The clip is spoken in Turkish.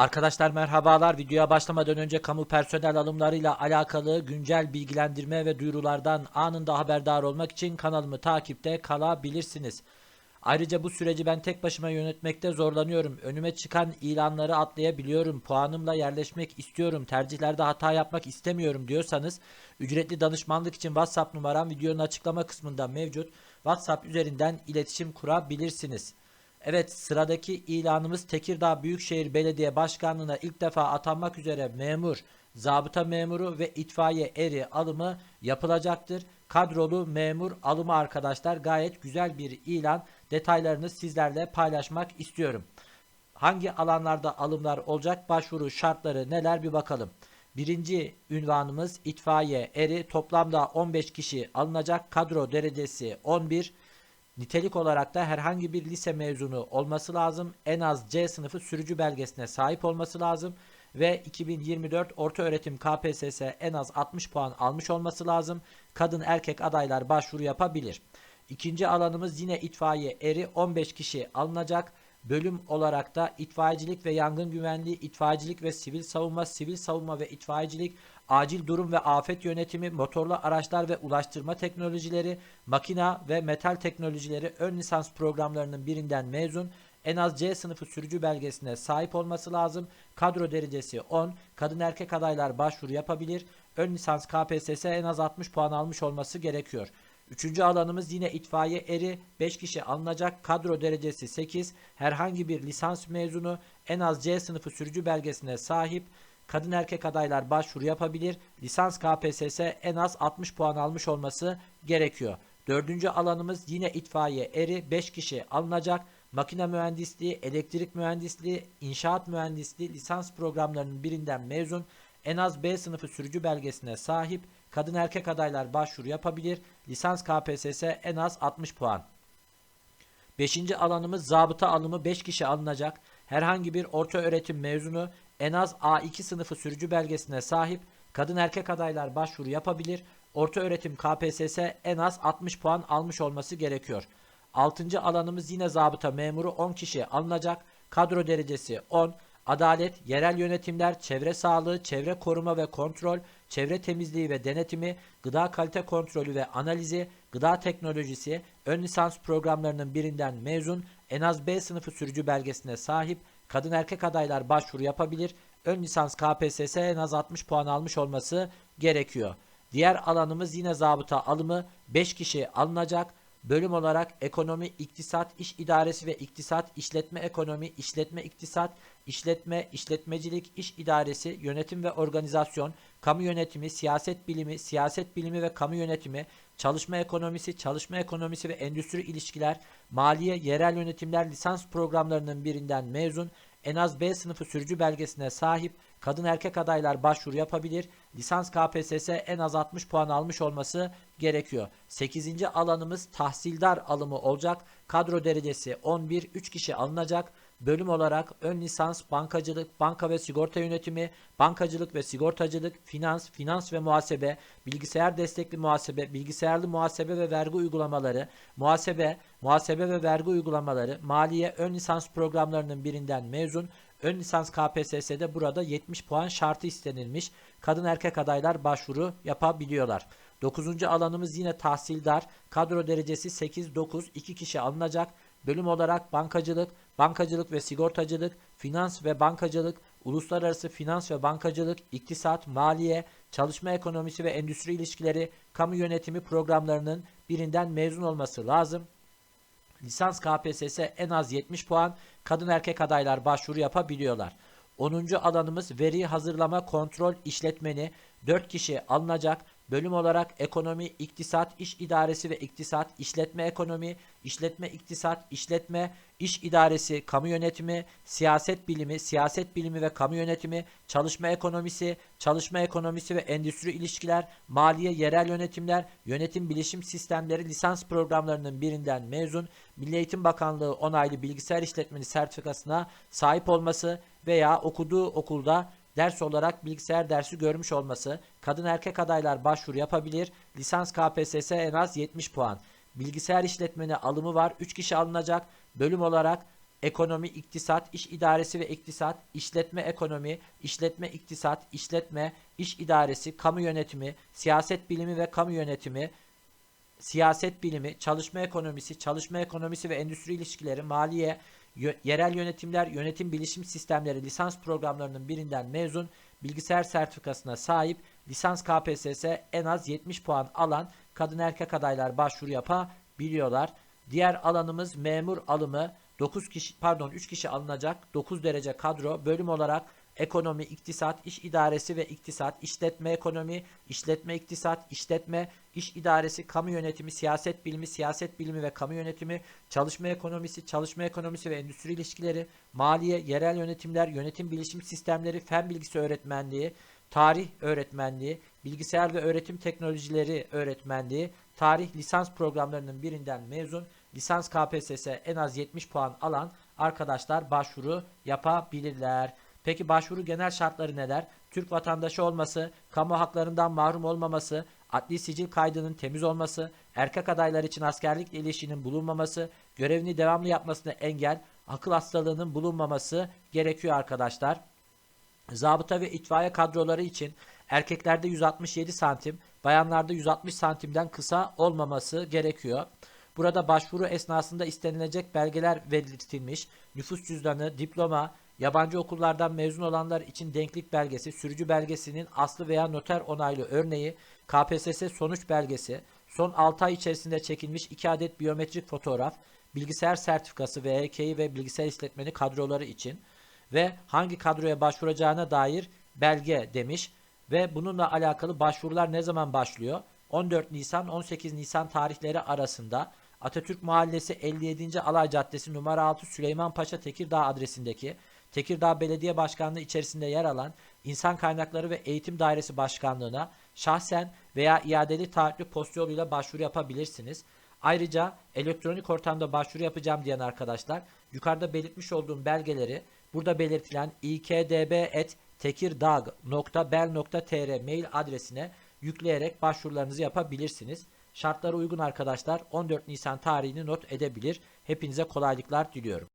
Arkadaşlar merhabalar. Videoya başlamadan önce kamu personel alımlarıyla alakalı güncel bilgilendirme ve duyurulardan anında haberdar olmak için kanalımı takipte kalabilirsiniz. Ayrıca bu süreci ben tek başıma yönetmekte zorlanıyorum. Önüme çıkan ilanları atlayabiliyorum. Puanımla yerleşmek istiyorum. Tercihlerde hata yapmak istemiyorum diyorsanız ücretli danışmanlık için WhatsApp numaram videonun açıklama kısmında mevcut. WhatsApp üzerinden iletişim kurabilirsiniz. Evet sıradaki ilanımız Tekirdağ Büyükşehir Belediye Başkanlığı'na ilk defa atanmak üzere memur, zabıta memuru ve itfaiye eri alımı yapılacaktır. Kadrolu memur alımı arkadaşlar gayet güzel bir ilan. Detaylarını sizlerle paylaşmak istiyorum. Hangi alanlarda alımlar olacak? Başvuru şartları neler bir bakalım. Birinci ünvanımız itfaiye eri toplamda 15 kişi alınacak. Kadro derecesi 11. Nitelik olarak da herhangi bir lise mezunu olması lazım. En az C sınıfı sürücü belgesine sahip olması lazım. Ve 2024 orta öğretim KPSS en az 60 puan almış olması lazım. Kadın erkek adaylar başvuru yapabilir. İkinci alanımız yine itfaiye eri 15 kişi alınacak. Bölüm olarak da itfaiyecilik ve yangın güvenliği, itfaiyecilik ve sivil savunma, sivil savunma ve itfaiyecilik, acil durum ve afet yönetimi, motorlu araçlar ve ulaştırma teknolojileri, makina ve metal teknolojileri ön lisans programlarının birinden mezun, en az C sınıfı sürücü belgesine sahip olması lazım. Kadro derecesi 10. Kadın erkek adaylar başvuru yapabilir. Ön lisans KPSS en az 60 puan almış olması gerekiyor. Üçüncü alanımız yine itfaiye eri 5 kişi alınacak kadro derecesi 8 herhangi bir lisans mezunu en az C sınıfı sürücü belgesine sahip kadın erkek adaylar başvuru yapabilir lisans KPSS en az 60 puan almış olması gerekiyor. Dördüncü alanımız yine itfaiye eri 5 kişi alınacak makine mühendisliği, elektrik mühendisliği, inşaat mühendisliği lisans programlarının birinden mezun en az B sınıfı sürücü belgesine sahip kadın erkek adaylar başvuru yapabilir. Lisans KPSS en az 60 puan. Beşinci alanımız zabıta alımı 5 kişi alınacak. Herhangi bir orta öğretim mezunu en az A2 sınıfı sürücü belgesine sahip kadın erkek adaylar başvuru yapabilir. Orta öğretim KPSS en az 60 puan almış olması gerekiyor. Altıncı alanımız yine zabıta memuru 10 kişi alınacak. Kadro derecesi 10. Adalet, yerel yönetimler, çevre sağlığı, çevre koruma ve kontrol, çevre temizliği ve denetimi, gıda kalite kontrolü ve analizi, gıda teknolojisi, ön lisans programlarının birinden mezun, en az B sınıfı sürücü belgesine sahip, kadın erkek adaylar başvuru yapabilir, ön lisans KPSS en az 60 puan almış olması gerekiyor. Diğer alanımız yine zabıta alımı 5 kişi alınacak. Bölüm olarak ekonomi, iktisat, iş idaresi ve iktisat, işletme ekonomi, işletme iktisat, işletme, işletmecilik, iş idaresi, yönetim ve organizasyon, kamu yönetimi, siyaset bilimi, siyaset bilimi ve kamu yönetimi, çalışma ekonomisi, çalışma ekonomisi ve endüstri ilişkiler, maliye, yerel yönetimler lisans programlarının birinden mezun, en az B sınıfı sürücü belgesine sahip kadın erkek adaylar başvuru yapabilir. Lisans KPSS en az 60 puan almış olması gerekiyor. 8. alanımız tahsildar alımı olacak. Kadro derecesi 11, 3 kişi alınacak. Bölüm olarak ön lisans, bankacılık, banka ve sigorta yönetimi, bankacılık ve sigortacılık, finans, finans ve muhasebe, bilgisayar destekli muhasebe, bilgisayarlı muhasebe ve vergi uygulamaları, muhasebe, muhasebe ve vergi uygulamaları, maliye ön lisans programlarının birinden mezun, ön lisans KPSS'de burada 70 puan şartı istenilmiş. Kadın erkek adaylar başvuru yapabiliyorlar. 9. alanımız yine tahsildar. Kadro derecesi 8-9 2 kişi alınacak. Bölüm olarak bankacılık, bankacılık ve sigortacılık, finans ve bankacılık, uluslararası finans ve bankacılık, iktisat, maliye, çalışma ekonomisi ve endüstri ilişkileri, kamu yönetimi programlarının birinden mezun olması lazım. Lisans KPSS en az 70 puan, kadın erkek adaylar başvuru yapabiliyorlar. 10. alanımız veri hazırlama kontrol işletmeni 4 kişi alınacak. Bölüm olarak ekonomi, iktisat, iş idaresi ve iktisat, işletme ekonomi, işletme iktisat, işletme, iş idaresi, kamu yönetimi, siyaset bilimi, siyaset bilimi ve kamu yönetimi, çalışma ekonomisi, çalışma ekonomisi ve endüstri ilişkiler, maliye, yerel yönetimler, yönetim bilişim sistemleri lisans programlarının birinden mezun, Milli Eğitim Bakanlığı onaylı bilgisayar işletmeni sertifikasına sahip olması veya okuduğu okulda ders olarak bilgisayar dersi görmüş olması, kadın erkek adaylar başvuru yapabilir, lisans KPSS en az 70 puan. Bilgisayar işletmeni alımı var, 3 kişi alınacak, bölüm olarak ekonomi, iktisat, iş idaresi ve iktisat, işletme ekonomi, işletme iktisat, işletme, iş idaresi, kamu yönetimi, siyaset bilimi ve kamu yönetimi, siyaset bilimi, çalışma ekonomisi, çalışma ekonomisi ve endüstri ilişkileri, maliye, yerel yönetimler, yönetim bilişim sistemleri lisans programlarının birinden mezun, bilgisayar sertifikasına sahip, lisans KPSS en az 70 puan alan kadın erkek adaylar başvuru yapabiliyorlar. Diğer alanımız memur alımı. 9 kişi pardon 3 kişi alınacak. 9 derece kadro bölüm olarak ekonomi, iktisat, iş idaresi ve iktisat, işletme ekonomi, işletme iktisat, işletme, iş idaresi, kamu yönetimi, siyaset bilimi, siyaset bilimi ve kamu yönetimi, çalışma ekonomisi, çalışma ekonomisi ve endüstri ilişkileri, maliye, yerel yönetimler, yönetim bilişim sistemleri, fen bilgisi öğretmenliği, tarih öğretmenliği, bilgisayar ve öğretim teknolojileri öğretmenliği, tarih lisans programlarının birinden mezun, lisans KPSS en az 70 puan alan arkadaşlar başvuru yapabilirler. Peki başvuru genel şartları neler? Türk vatandaşı olması, kamu haklarından mahrum olmaması, adli sicil kaydının temiz olması, erkek adaylar için askerlik ilişkinin bulunmaması, görevini devamlı yapmasına engel, akıl hastalığının bulunmaması gerekiyor arkadaşlar. Zabıta ve itfaiye kadroları için erkeklerde 167 santim, bayanlarda 160 santimden kısa olmaması gerekiyor. Burada başvuru esnasında istenilecek belgeler belirtilmiş. Nüfus cüzdanı, diploma, yabancı okullardan mezun olanlar için denklik belgesi, sürücü belgesinin aslı veya noter onaylı örneği, KPSS sonuç belgesi, son 6 ay içerisinde çekilmiş 2 adet biyometrik fotoğraf, bilgisayar sertifikası VHK'yi ve bilgisayar işletmeni kadroları için ve hangi kadroya başvuracağına dair belge demiş ve bununla alakalı başvurular ne zaman başlıyor? 14 Nisan 18 Nisan tarihleri arasında Atatürk Mahallesi 57. Alay Caddesi numara 6 Süleyman Paşa Tekirdağ adresindeki Tekirdağ Belediye Başkanlığı içerisinde yer alan İnsan Kaynakları ve Eğitim Dairesi Başkanlığına şahsen veya iadeli taahhütlü posta yoluyla başvuru yapabilirsiniz. Ayrıca elektronik ortamda başvuru yapacağım diyen arkadaşlar yukarıda belirtmiş olduğum belgeleri burada belirtilen ikdb.tekirdağ.bel.tr mail adresine yükleyerek başvurularınızı yapabilirsiniz. Şartlara uygun arkadaşlar 14 Nisan tarihini not edebilir. Hepinize kolaylıklar diliyorum.